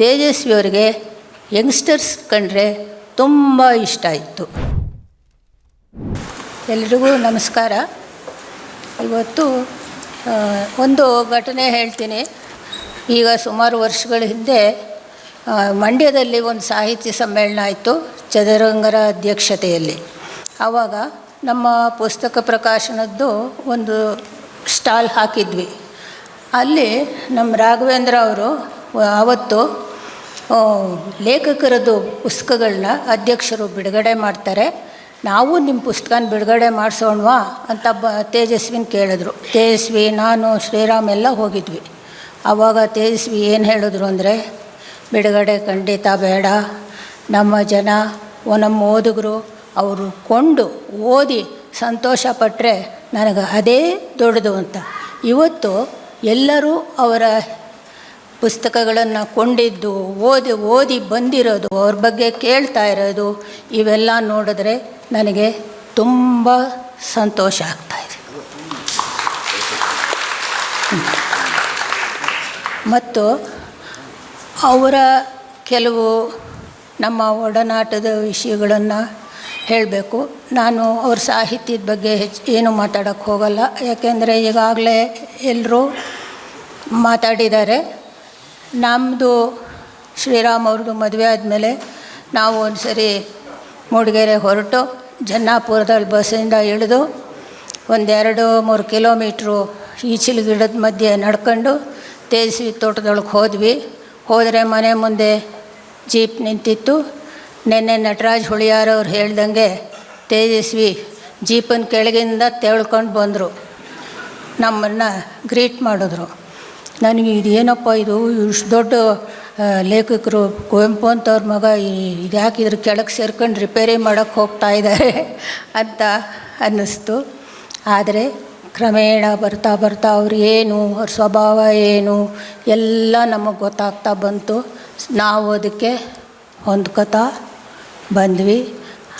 ತೇಜಸ್ವಿಯವರಿಗೆ youngsters ಕಂಡ್ರೆ ತುಂಬ ಇಷ್ಟ ಇತ್ತು ಎಲ್ರಿಗೂ ನಮಸ್ಕಾರ. ಇವತ್ತು ಒಂದು ಘಟನೆ ಹೇಳ್ತೀನಿ. ಈಗ ಸುಮಾರು ವರ್ಷಗಳ ಹಿಂದೆ ಮಂಡ್ಯದಲ್ಲಿ ಒಂದು ಸಾಹಿತ್ಯ ಸಮ್ಮೇಳನ ಆಯಿತು ಚದುರಂಗರ ಅಧ್ಯಕ್ಷತೆಯಲ್ಲಿ. ಆವಾಗ ನಮ್ಮ ಪುಸ್ತಕ ಪ್ರಕಾಶನದ್ದು ಒಂದು ಸ್ಟಾಲ್ ಹಾಕಿದ್ವಿ. ಅಲ್ಲಿ ನಮ್ಮ ರಾಘವೇಂದ್ರ ಅವರು ಆವತ್ತು ಲೇಖಕರದ್ದು ಪುಸ್ತಕಗಳನ್ನ ಅಧ್ಯಕ್ಷರು ಬಿಡುಗಡೆ ಮಾಡ್ತಾರೆ. ನಾವು ನಿಮ್ಮ ಪುಸ್ತಕನ ಬಿಡುಗಡೆ ಮಾಡಿಸೋಣವಾ ಅಂತ ಬ, ತೇಜಸ್ವಿನ ಕೇಳಿದ್ರು. ತೇಜಸ್ವಿ, ನಾನು, ಶ್ರೀರಾಮ್ ಎಲ್ಲ ಹೋಗಿದ್ವಿ. ಆವಾಗ ತೇಜಸ್ವಿ ಏನು ಹೇಳಿದ್ರು ಅಂದರೆ, ಬಿಡುಗಡೆ ಖಂಡಿತ ಬೇಡ. ನಮ್ಮ ಜನ ನಮ್ಮ ಓದುಗರು, ಅವರು ಕೊಂಡು ಓದಿ ಸಂತೋಷ ಪಟ್ಟರೆ ನನಗೆ ಅದೇ ದೊಡ್ಡದು ಅಂತ. ಇವತ್ತು ಎಲ್ಲರೂ ಅವರ ಪುಸ್ತಕಗಳನ್ನು ಕೊಂಡಿದ್ದು, ಓದಿ ಓದಿ ಬಂದಿರೋದು, ಅವ್ರ ಬಗ್ಗೆ ಕೇಳ್ತಾ ಇರೋದು, ಇವೆಲ್ಲ ನೋಡಿದ್ರೆ ನನಗೆ ತುಂಬ ಸಂತೋಷ ಆಗ್ತಾಯಿದೆ ಮತ್ತು ಅವರ ಕೆಲವು ನಮ್ಮ ಒಡನಾಟದ ವಿಷಯಗಳನ್ನು ಹೇಳಬೇಕು. ನಾನು ಅವ್ರ ಸಾಹಿತ್ಯದ ಬಗ್ಗೆ ಹೆಚ್ಚು ಏನು ಮಾತಾಡೋಕ್ಕೆ ಹೋಗಲ್ಲ. ಯಾಕೆಂದರೆ ಈಗಾಗಲೇ ಎಲ್ಲರೂ ಮಾತಾಡಿದ್ದಾರೆ. ನಮ್ಮದು ಶ್ರೀರಾಮ್ ಅವ್ರದ್ದು ಮದುವೆ ಆದಮೇಲೆ ನಾವು ಒಂದು ಸರಿ ಮೂಡಿಗೆರೆ ಹೊರಟು ಜನ್ನಾಪುರದಲ್ಲಿ ಬಸ್ಸಿಂದ ಇಳಿದು ಒಂದೆರಡು ಮೂರು ಕಿಲೋಮೀಟ್ರು ಈಚಿಲು ಗಿಡದ ಮಧ್ಯೆ ನಡ್ಕೊಂಡು ತೇಜಸ್ವಿ ತೋಟದೊಳಗೆ ಹೋದ್ವಿ. ಹೋದರೆ ಮನೆ ಮುಂದೆ ಜೀಪ್ ನಿಂತಿತ್ತು. ನಿನ್ನೆ ನಟರಾಜ್ ಹುಳಿಯಾರವ್ರು ಹೇಳ್ದಂಗೆ ತೇಜಸ್ವಿ ಜೀಪನ್ನು ಕೆಳಗಿಂದ ತೆಳ್ಕೊಂಡು ಬಂದರು. ನಮ್ಮನ್ನು ಗ್ರೀಟ್ ಮಾಡಿದ್ರು. ನನಗೆ ಇದೇನಪ್ಪ ಇದು ಇಷ್ಟು ದೊಡ್ಡ ಲೇಖಕರು ಕುವೆಂಪು ಅಂತವ್ರ ಮಗ ಇದು ಯಾಕೆ ಇದ್ರ ಕೆಳಗೆ ಸೇರ್ಕೊಂಡು ರಿಪೇರಿ ಮಾಡೋಕ್ಕೆ ಹೋಗ್ತಾ ಇದ್ದಾರೆ ಅಂತ ಅನ್ನಿಸ್ತು. ಆದರೆ ಕ್ರಮೇಣ ಬರ್ತಾ ಬರ್ತಾ ಅವ್ರು ಏನು, ಅವ್ರ ಸ್ವಭಾವ ಏನು, ಎಲ್ಲ ನಮಗೆ ಗೊತ್ತಾಗ್ತಾ ಬಂತು. ನಾವು ಅದಕ್ಕೆ ಹೊಂದ್ಕೊತಾ ಬಂದ್ವಿ.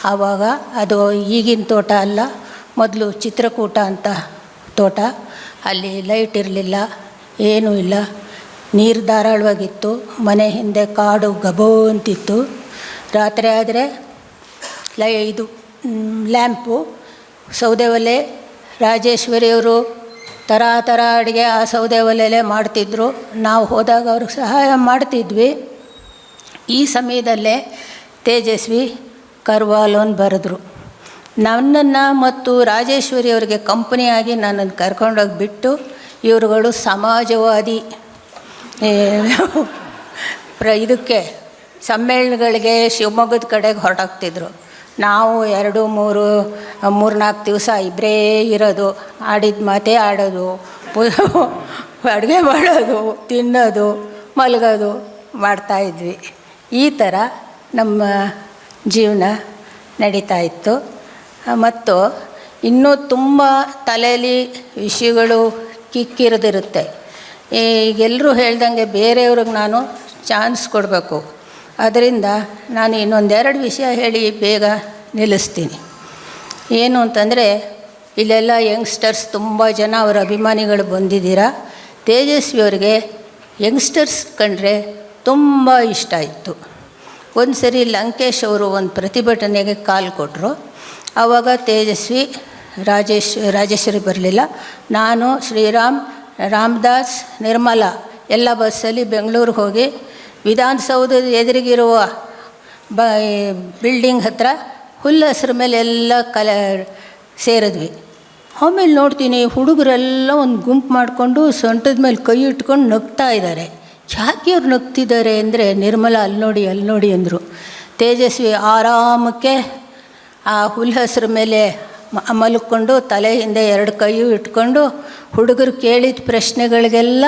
ಆವಾಗ ಅದು ಈಗಿನ ತೋಟ ಅಲ್ಲ, ಮೊದಲು ಚಿತ್ರಕೂಟ ಅಂತ ತೋಟ. ಅಲ್ಲಿ ಲೈಟ್ ಇರಲಿಲ್ಲ. ಏನೂ ಇಲ್ಲ. ನೀರು ಧಾರಾಳವಾಗಿತ್ತು. ಮನೆ ಹಿಂದೆ ಕಾಡು ಗಬೋ ಅಂತಿತ್ತು ರಾತ್ರಿ ಆದರೆ ಲೈ ಇದು ಲ್ಯಾಂಪು. ಸೌದೆ ಒಲೆ, ರಾಜೇಶ್ವರಿಯವರು ಥರ ಥರ ಅಡುಗೆ ಆ ಸೌದೆ ಒಲೆಯಲ್ಲೇ ಮಾಡ್ತಿದ್ರು. ನಾವು ಹೋದಾಗ ಅವ್ರಿಗೆ ಸಹಾಯ ಮಾಡ್ತಿದ್ವಿ. ಈ ಸಮಯದಲ್ಲೇ ತೇಜಸ್ವಿ ಕರ್ವಾಲೋನ್ ಬರೆದ್ರು. ನನ್ನನ್ನು ಮತ್ತು ರಾಜೇಶ್ವರಿ ಅವರಿಗೆ ಕಂಪನಿಯಾಗಿ ನನ್ನನ್ನು ಕರ್ಕೊಂಡೋಗಿ ಬಿಟ್ಟು ಇವರುಗಳು ಸಮಾಜವಾದಿ. ಪ್ರ, ಇದಕ್ಕೆ ಸಮ್ಮೇಳನಗಳಿಗೆ ಶಿವಮೊಗ್ಗದ ಕಡೆಗೆ ಹೊರಟಾಗ್ತಿದ್ರು ನಾವು ಎರಡು, ಮೂರು, ಮೂರ್ನಾಲ್ಕು ದಿವಸ ಇಬ್ಬರೇ ಇರೋದು, ಆಡಿದ ಮಾತೇ ಆಡೋದು ಅಡುಗೆ ಮಾಡೋದು, ತಿನ್ನೋದು, ಮಲಗೋದು ಮಾಡ್ತಾಯಿದ್ವಿ ಈ ಥರ ನಮ್ಮ ಜೀವನ ನಡೀತಾ ಇತ್ತು. ಮತ್ತು ಇನ್ನೂ ತುಂಬ ತಲೆಯಲ್ಲಿ ವಿಷಯಗಳು ಕಿಕ್ಕಿರಿದಿರುತ್ತೆ. ಈಗೆಲ್ಲರೂ ಹೇಳ್ದಂಗೆ ಬೇರೆಯವ್ರಿಗೆ ನಾನು ಚಾನ್ಸ್ ಕೊಡಬೇಕು. ಅದರಿಂದ ನಾನು ಇನ್ನೊಂದೆರಡು ವಿಷಯ ಹೇಳಿ ಬೇಗ ನಿಲ್ಲಿಸ್ತೀನಿ. ಏನು ಅಂತಂದರೆ, ಇಲ್ಲೆಲ್ಲ ಯಂಗ್ಸ್ಟರ್ಸ್ ತುಂಬ ಜನ ಅವರ ಅಭಿಮಾನಿಗಳು ಬಂದಿದ್ದೀರಾ? ತೇಜಸ್ವಿ ಅವರಿಗೆ ಯಂಗ್ಸ್ಟರ್ಸ್ ಕಂಡ್ರೆ ತುಂಬ ಇಷ್ಟ ಇತ್ತು ಒಂದು ಸರಿ ಲಂಕೇಶ್ ಅವರು ಒಂದು ಪ್ರತಿಭಟನೆಗೆ ಕಾಲ್ ಕೊಟ್ಟರು ಆವಾಗ ತೇಜಸ್ವಿ ರಾಜೇಶ್, ರಾಜೇಶ್ವರಿ ಬರಲಿಲ್ಲ. ನಾನು ಶ್ರೀರಾಮ್, ರಾಮದಾಸ್, ನಿರ್ಮಲಾ ಎಲ್ಲ ಬಸ್ಸಲ್ಲಿ ಬೆಂಗಳೂರಿಗೆ ಹೋಗಿ ವಿಧಾನಸೌಧದ ಎದುರಿಗಿರುವ ಬ ಬಿಲ್ಡಿಂಗ್ ಹತ್ರ ಹುಲ್ಲು ಹಸ್ರ ಮೇಲೆ ಎಲ್ಲ ಕಲ ಸೇರಿದ್ವಿ. ಆಮೇಲೆ ನೋಡ್ತೀನಿ ಹುಡುಗರೆಲ್ಲ ಒಂದು ಗುಂಪು ಮಾಡಿಕೊಂಡು ಸೊಂಟದ ಮೇಲೆ ಕೈ ಇಟ್ಕೊಂಡು ನಗ್ತಾ ಇದ್ದಾರೆ. ಯಾಕೆ ಅವ್ರು ನಗ್ತಿದ್ದಾರೆ ಅಂದರೆ ನಿರ್ಮಲಾ ಅಲ್ಲಿ ನೋಡಿ ಅಲ್ಲಿ ನೋಡಿ ಅಂದರು. ತೇಜಸ್ವಿ ಆರಾಮಕ್ಕೆ ಆ ಹುಲ್ಲು ಹಸ್ರ ಮೇಲೆ ಮಲ್ಕೊಂಡು ತಲೆ ಹಿಂದೆ ಎರಡು ಕೈಯು ಇಟ್ಕೊಂಡು ಹುಡುಗರು ಕೇಳಿದ ಪ್ರಶ್ನೆಗಳಿಗೆಲ್ಲ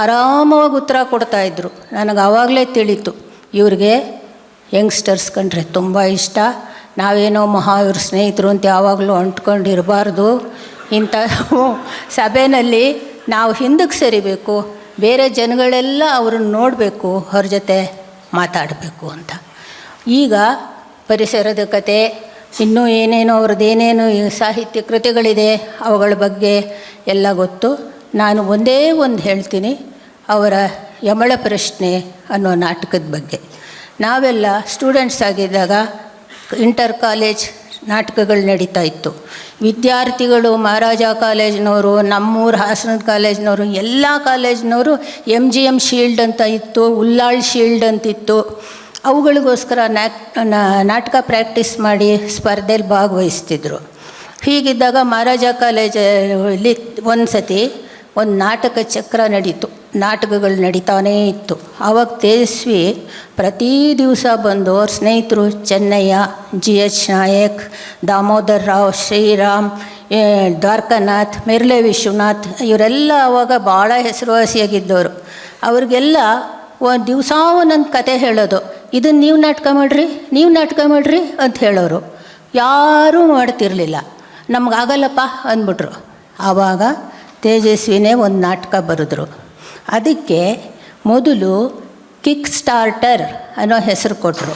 ಆರಾಮವಾಗಿ ಉತ್ತರ ಕೊಡ್ತಾಯಿದ್ರು ನನಗೆ ಆವಾಗಲೇ ತಿಳಿತು, ಇವ್ರಿಗೆ ಯಂಗ್ಸ್ಟರ್ಸ್ ಕಂಡ್ರೆ ತುಂಬ ಇಷ್ಟ. ನಾವೇನೋ ಮಹಾ ಇವ್ರ ಸ್ನೇಹಿತರು ಅಂತ ಯಾವಾಗಲೂ ಅಂಟ್ಕೊಂಡಿರಬಾರ್ದು. ಇಂಥ ಸಭೆಯಲ್ಲಿ ನಾವು ಹಿಂದಕ್ಕೆ ಸರಿಬೇಕು, ಬೇರೆ ಜನಗಳೆಲ್ಲ ಅವ್ರನ್ನ ನೋಡಬೇಕು, ಅವ್ರ ಜೊತೆ ಮಾತಾಡಬೇಕು ಅಂತ. ಈಗ ಪರಿಸರದ ಕತೆ ಇನ್ನೂ ಏನೇನೋ ಅವ್ರದ್ದು ಏನೇನು ಈ ಸಾಹಿತ್ಯ ಕೃತಿಗಳಿದೆ ಅವುಗಳ ಬಗ್ಗೆ ಎಲ್ಲ ಗೊತ್ತು. ನಾನು ಒಂದೇ ಒಂದು ಹೇಳ್ತೀನಿ, ಅವರ ಯಮಳ ಪ್ರಶ್ನೆ ಅನ್ನೋ ನಾಟಕದ ಬಗ್ಗೆ. ನಾವೆಲ್ಲ ಸ್ಟೂಡೆಂಟ್ಸ್ ಆಗಿದ್ದಾಗ ಇಂಟರ್ ಕಾಲೇಜ್ ನಾಟಕಗಳು ನಡೀತಾ ಇತ್ತು. ವಿದ್ಯಾರ್ಥಿಗಳು ಮಹಾರಾಜ ಕಾಲೇಜ್ನವರು, ನಮ್ಮೂರು ಹಾಸನದ ಕಾಲೇಜ್ನವರು, ಎಲ್ಲ ಕಾಲೇಜ್ನವರು ಎಂ ಜಿ ಎಂ ಶೀಲ್ಡ್ ಅಂತ ಇತ್ತು, ಉಲ್ಲಾಳ್ ಶೀಲ್ಡ್ ಅಂತಿತ್ತು ಅವುಗಳಿಗೋಸ್ಕರ ನಾಟಕ ಪ್ರಾಕ್ಟೀಸ್ ಮಾಡಿ ಸ್ಪರ್ಧೆಯಲ್ಲಿ ಭಾಗವಹಿಸ್ತಿದ್ರು. ಹೀಗಿದ್ದಾಗ ಮಹಾರಾಜ ಕಾಲೇಜಲ್ಲಿ ಒಂದು ಸತಿ ಒಂದು ನಾಟಕ ಚಕ್ರ ನಡೀತು. ನಾಟಕಗಳು ನಡೀತಾನೇ ಇತ್ತು. ಆವಾಗ ತೇಜಸ್ವಿ ಪ್ರತಿ ದಿವಸ ಬಂದು ಅವ್ರ ಸ್ನೇಹಿತರು Chennayya, G H Nayak, Damodar Rao, Shriram Dwarakanath, Merle Vishwanath ಇವರೆಲ್ಲ ಆವಾಗ ಭಾಳ ಹೆಸರುವಾಸಿಯಾಗಿದ್ದವರು. ಅವ್ರಿಗೆಲ್ಲ ಒಂದು ದಿವಸ ಒಂದೊಂದು ಕತೆ ಹೇಳೋದು. ಇದನ್ನು ನೀವು ನಾಟಕ ಮಾಡಿರಿ, ನೀವು ನಾಟಕ ಮಾಡಿರಿ ಅಂತ ಹೇಳೋರು. ಯಾರೂ ಮಾಡ್ತಿರಲಿಲ್ಲ. ನಮಗಾಗಲ್ಲಪ್ಪ ಅಂದ್ಬಿಟ್ರು. ಆವಾಗ ತೇಜಸ್ವಿನೇ ಒಂದು ನಾಟಕ ಬರೆದ್ರು. ಅದಕ್ಕೆ ಮೊದಲು ಕಿಕ್ ಸ್ಟಾರ್ಟರ್ ಅನ್ನೋ ಹೆಸರು ಕೊಟ್ಟರು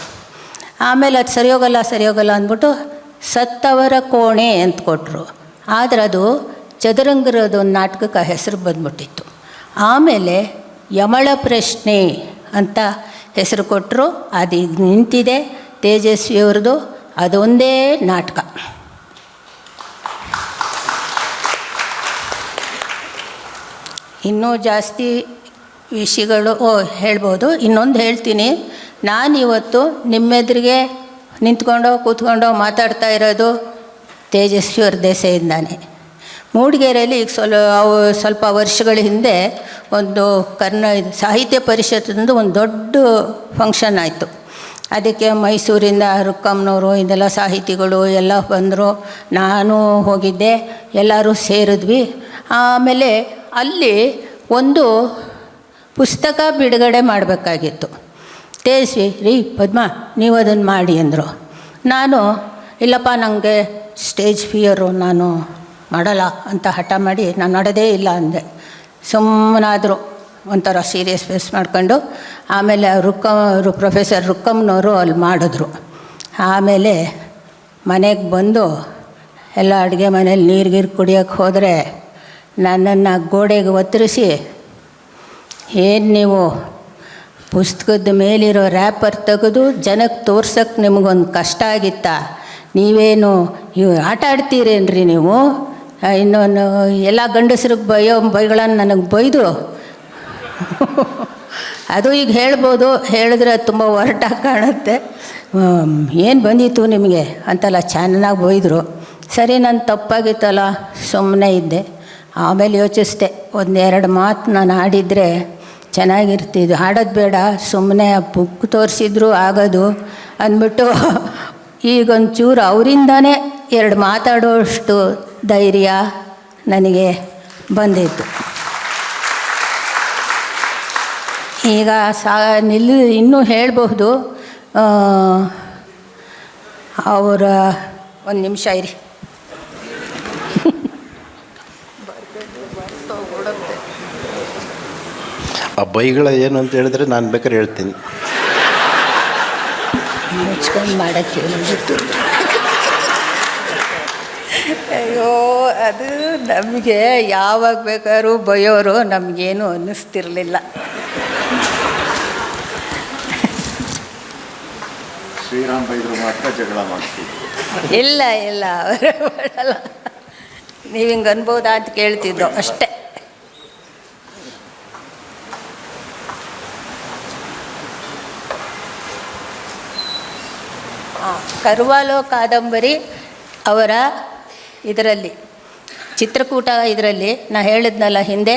ಆಮೇಲೆ ಅದು ಸರಿ ಹೋಗಲ್ಲ ಸರಿ ಹೋಗಲ್ಲ ಅಂದ್ಬಿಟ್ಟು ಸತ್ತವರ ಕೋಣೆ ಅಂತ ಕೊಟ್ಟರು ಆದರೆ ಅದು ಚದುರಂಗರದೊಂದು ನಾಟಕಕ್ಕೆ ಹೆಸರು ಬಂದ್ಬಿಟ್ಟಿತ್ತು. ಆಮೇಲೆ ಯಮಳ ಪ್ರಶ್ನೆ ಅಂತ ಹೆಸರು ಕೊಟ್ಟರು ಅದು ನಿಂತಿದೆ. ತೇಜಸ್ವಿಯವ್ರದ್ದು ಅದೊಂದೇ ನಾಟಕ. ಇನ್ನೂ ಜಾಸ್ತಿ ವಿಷಯಗಳು ಹೇಳ್ಬೋದು. ಇನ್ನೊಂದು ಹೇಳ್ತೀನಿ. ನಾನಿವತ್ತು ನಿಮ್ಮೆದುರಿಗೆ ನಿಂತ್ಕೊಂಡೋ, ಕೂತ್ಕೊಂಡೋ ಮಾತಾಡ್ತಾ ಇರೋದು ತೇಜಸ್ವಿಯವ್ರ ದೇಸೆಯಿಂದಾನೆ ಮೂಡಿಗೆರೆಯಲ್ಲಿ ಈಗ ಸ್ವಲ್ಪ ಸ್ವಲ್ಪ ವರ್ಷಗಳ ಹಿಂದೆ ಒಂದು ಕರ್ನ ಸಾಹಿತ್ಯ ಪರಿಷತ್ತಿಂದು ಒಂದು ದೊಡ್ಡ ಫಂಕ್ಷನ್ ಆಯಿತು. ಅದಕ್ಕೆ ಮೈಸೂರಿಂದ ರುಕ್ಕಮ್ನವರು, ಇದೆಲ್ಲ ಸಾಹಿತಿಗಳು ಎಲ್ಲ ಬಂದರು. ನಾನು ಹೋಗಿದ್ದೆ, ಎಲ್ಲರೂ ಸೇರಿದ್ವಿ. ಆಮೇಲೆ ಅಲ್ಲಿ ಒಂದು ಪುಸ್ತಕ ಬಿಡುಗಡೆ ಮಾಡಬೇಕಾಗಿತ್ತು. ತೇಜಸ್ವಿ, ರೀ ಪದ್ಮ, ನೀವು ಅದನ್ನು ಮಾಡಿ ಅಂದರು. ನಾನು, ಇಲ್ಲಪ್ಪ ನನಗೆ ಸ್ಟೇಜ್ ಫಿಯರು, ನಾನು ಮಾಡಲ್ಲ ಅಂತ ಹಠ ಮಾಡಿ ನಾನು ಮಾಡೋದೇ ಇಲ್ಲ ಅಂದೆ. ಸುಮ್ಮನಾದರೂ ಒಂಥರ ಸೀರಿಯಸ್ ಫೇಸ್ ಮಾಡ್ಕೊಂಡು ಆಮೇಲೆ ರುಕ್ಕ ಪ್ರೊಫೆಸರ್ ರುಕ್ಕಮ್ಮನವರು ಅಲ್ಲಿ ಮಾಡಿದ್ರು. ಆಮೇಲೆ ಮನೆಗೆ ಬಂದು ಎಲ್ಲ ಅಡುಗೆ ಮನೇಲಿ ನೀರು, ಗೀರು ಕುಡಿಯೋಕ್ಕೆ ಹೋದರೆ ನನ್ನನ್ನು ಗೋಡೆಗೆ ಒತ್ತರಿಸಿ, ಏನು ನೀವು ಪುಸ್ತಕದ ಮೇಲಿರೋ ರ್ಯಾಪರ್ ತೆಗೆದು ಜನಕ್ಕೆ ತೋರ್ಸೋಕ್ಕೆ ನಿಮಗೊಂದು ಕಷ್ಟ ಆಗಿತ್ತಾ? ನೀವೇನು ಆಟ ಆಡ್ತೀರೇನ್ರಿ ನೀವು? ಇನ್ನೊಂದು ಎಲ್ಲ ಗಂಡಸ್ರಿಗೆ ಬೈಯೋ ಬೈಗಳನ್ನು ನನಗೆ ಬೈದು ಅದು ಈಗ ಹೇಳ್ಬೋದು, ಹೇಳಿದ್ರೆ ತುಂಬ ಒರಟಾಗಿ ಕಾಣುತ್ತೆ. ಏನು ಬಂದಿತ್ತು ನಿಮಗೆ? ಅಂತೆಲ್ಲ ಚೆನ್ನಾಗಿ ಬೈದರು. ಸರಿ, ನಾನು ತಪ್ಪಾಗಿತ್ತಲ್ಲ ಸುಮ್ಮನೆ ಇದ್ದೆ. ಆಮೇಲೆ ಯೋಚಿಸ್ದೆ, ಒಂದೆರಡು ಮಾತು ನಾನು ಆಡಿದರೆ ಚೆನ್ನಾಗಿರ್ತಿದ್ದು. ಹಾಡೋದು ಬೇಡ ಸುಮ್ಮನೆ ಬುಕ್ ತೋರಿಸಿದ್ರು ಆಗೋದು ಅಂದ್ಬಿಟ್ಟು ಈಗೊಂಚೂರು ಅವರಿಂದನೇ ಎರಡು ಮಾತಾಡೋಷ್ಟು ಧೈರ್ಯ ನನಗೆ ಬಂದಿತ್ತು. ಈಗ ಸಾ ನಿಲ್ಲಿ ಇನ್ನೂ ಹೇಳಬಹುದು ಅವರ ಒಂದು ನಿಮಿಷ ಇರಿ. ಆ ಬೈಗಳ ಏನು ಅಂತ ಹೇಳಿದ್ರೆ ನಾನು ಬೇಕಾದ್ರೆ ಹೇಳ್ತೀನಿ. ಮುಚ್ಕೊಂಡು ಮಾಡೋಕ್ಕೆ ಅಯ್ಯೋ ಅದು ನಮಗೆ ಯಾವಾಗ ಬೇಕಾದ್ರೂ ಬಯೋರು ನಮಗೇನು ಅನ್ನಿಸ್ತಿರ್ಲಿಲ್ಲ. ಶ್ರೀರಾಮ್ ಬೈದ್ರು ಮಾತ್ರ ಜಗಳ ಮಾಡ್ತೀವಿ. ಇಲ್ಲ ಇಲ್ಲ ಅವರು ಮಾಡಲ್ಲ. ನೀವು ಹಿಂಗೆ ಅನ್ಬೋದಾ ಅಂತ ಕೇಳ್ತಿದ್ದೋ ಅಷ್ಟೇ. ಕರ್ವಾಲೋ ಕಾದಂಬರಿ ಅವರ ಇದರಲ್ಲಿ, ಚಿತ್ರಕೂಟ ಇದರಲ್ಲಿ ನಾ ಹೇಳಿದ್ನಲ್ಲ ಹಿಂದೆ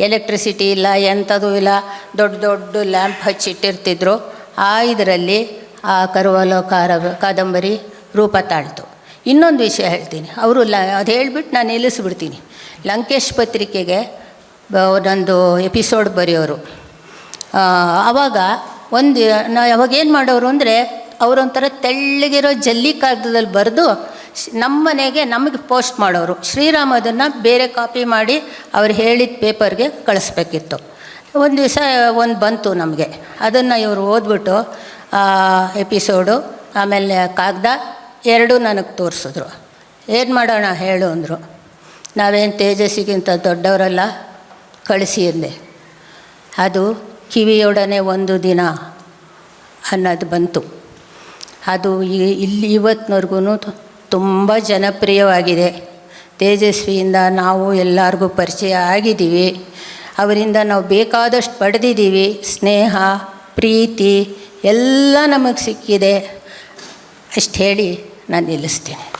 ಎಲೆಕ್ಟ್ರಿಸಿಟಿ ಇಲ್ಲ ಎಂಥದ್ದು ಇಲ್ಲ, ದೊಡ್ಡ ದೊಡ್ಡ ಲ್ಯಾಂಪ್ ಹಚ್ಚಿಟ್ಟಿರ್ತಿದ್ರು. ಆ ಇದರಲ್ಲಿ ಆ ಕರುವಲೋ ಕಾರ ಕಾದಂಬರಿ ರೂಪ ತಾಳ್ತು. ಇನ್ನೊಂದು ವಿಷಯ ಹೇಳ್ತೀನಿ. ಅವರು ಲ, ಅದು ಹೇಳಿಬಿಟ್ಟು ನಾನು ನಿಲ್ಲಿಸ್ಬಿಡ್ತೀನಿ. ಲಂಕೇಶ್ ಪತ್ರಿಕೆಗೆ ಒಂದೊಂದು ಎಪಿಸೋಡ್ ಬರೆಯೋರು. ಆವಾಗ ಒಂದು, ನಾ ಯಾವಾಗ ಏನು ಮಾಡೋರು ಅಂದರೆ ಅವರೊಂಥರ ತೆಳ್ಳಗಿರೋ ಜಲ್ಲಿ ಕಾಗದದಲ್ಲಿ ಬರೆದು ನಮ್ಮ ಮನೆಗೆ ನಮಗೆ ಪೋಸ್ಟ್ ಮಾಡೋರು. ಶ್ರೀರಾಮ್ ಅದನ್ನು ಬೇರೆ ಕಾಪಿ ಮಾಡಿ ಅವ್ರು ಹೇಳಿದ ಪೇಪರ್ಗೆ ಕಳಿಸ್ಬೇಕಿತ್ತು. ಒಂದು ದಿವಸ ಒಂದು ಬಂತು ನಮಗೆ. ಅದನ್ನು ಇವರು ಓದ್ಬಿಟ್ಟು ಎಪಿಸೋಡು ಆಮೇಲೆ ಕಾಗದ ಎರಡೂ ನನಗೆ ತೋರಿಸಿದ್ರು. ಏನು ಮಾಡೋಣ ಹೇಳು ಅಂದರು. ನಾವೇನು ತೇಜಸ್ಸಿಗಿಂತ ದೊಡ್ಡವರಲ್ಲ, ಕಳಿಸಿ ಅಂದೆ. ಅದು ಕಿವಿಯೊಡನೆ ಒಂದು ದಿನ ಅನ್ನೋದು ಬಂತು. ಅದು ಇಲ್ಲಿ ಇವತ್ತಿನವರೆಗೂ ತುಂಬ ಜನಪ್ರಿಯವಾಗಿದೆ. ತೇಜಸ್ವಿಯಿಂದ ನಾವು ಎಲ್ಲರಿಗೂ ಪರಿಚಯ ಆಗಿದ್ದೀವಿ. ಅವರಿಂದ ನಾವು ಬೇಕಾದಷ್ಟು ಪಡೆದಿದ್ದೀವಿ. ಸ್ನೇಹ, ಪ್ರೀತಿ, ಎಲ್ಲ ನಮಗೆ ಸಿಕ್ಕಿದೆ. ಅಷ್ಟು ಹೇಳಿ ನಾನು ನಿಲ್ಲಿಸ್ತೀನಿ.